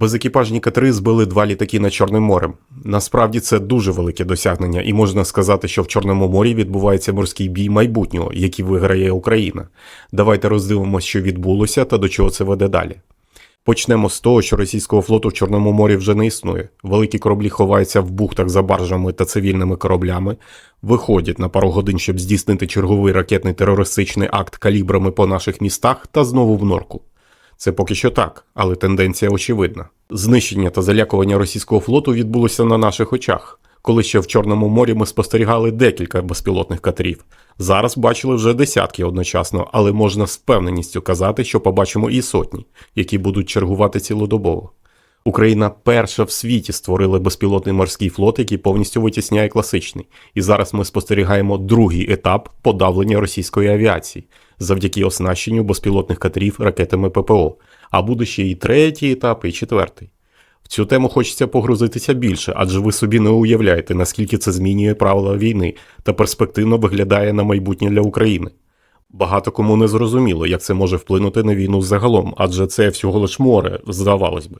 Безекіпажні катери збили два літаки над Чорним морем. Насправді це дуже велике досягнення, і можна сказати, що в Чорному морі відбувається морський бій майбутнього, який виграє Україна. Давайте роздивимося, що відбулося та до чого це веде далі. Почнемо з того, що російського флоту в Чорному морі вже не існує. Великі кораблі ховаються в бухтах за баржами та цивільними кораблями, виходять на пару годин, щоб здійснити черговий ракетний терористичний акт калібрами по наших містах та знову в норку. Це поки що так, але тенденція очевидна. Знищення та залякування російського флоту відбулося на наших очах. Коли ще в Чорному морі ми спостерігали декілька безпілотних катерів. Зараз бачили вже десятки одночасно, але можна з впевненістю казати, що побачимо і сотні, які будуть чергувати цілодобово. Україна перша в світі створила безпілотний морський флот, який повністю витісняє класичний. І зараз ми спостерігаємо другий етап подавлення російської авіації завдяки оснащенню безпілотних катерів ракетами ППО. А буде ще і третій етап, і четвертий. В цю тему хочеться погрузитися більше, адже ви собі не уявляєте, наскільки це змінює правила війни та перспективно виглядає на майбутнє для України. Багато кому не зрозуміло, як це може вплинути на війну загалом, адже це всього лиш море, здавалось би.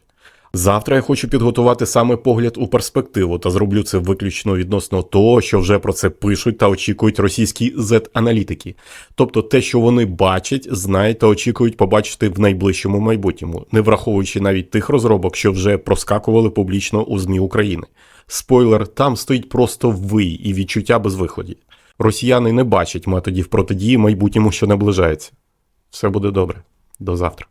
Завтра я хочу підготувати саме погляд у перспективу та зроблю це виключно відносно того, що вже про це пишуть та очікують російські Z-аналітики, тобто те, що вони бачать, знають та очікують побачити в найближчому майбутньому, не враховуючи навіть тих розробок, що вже проскакували публічно у ЗМІ України. Спойлер, там стоїть просто вий і відчуття безвиході. Росіяни не бачать методів протидії майбутньому, що наближається. Все буде добре. До завтра.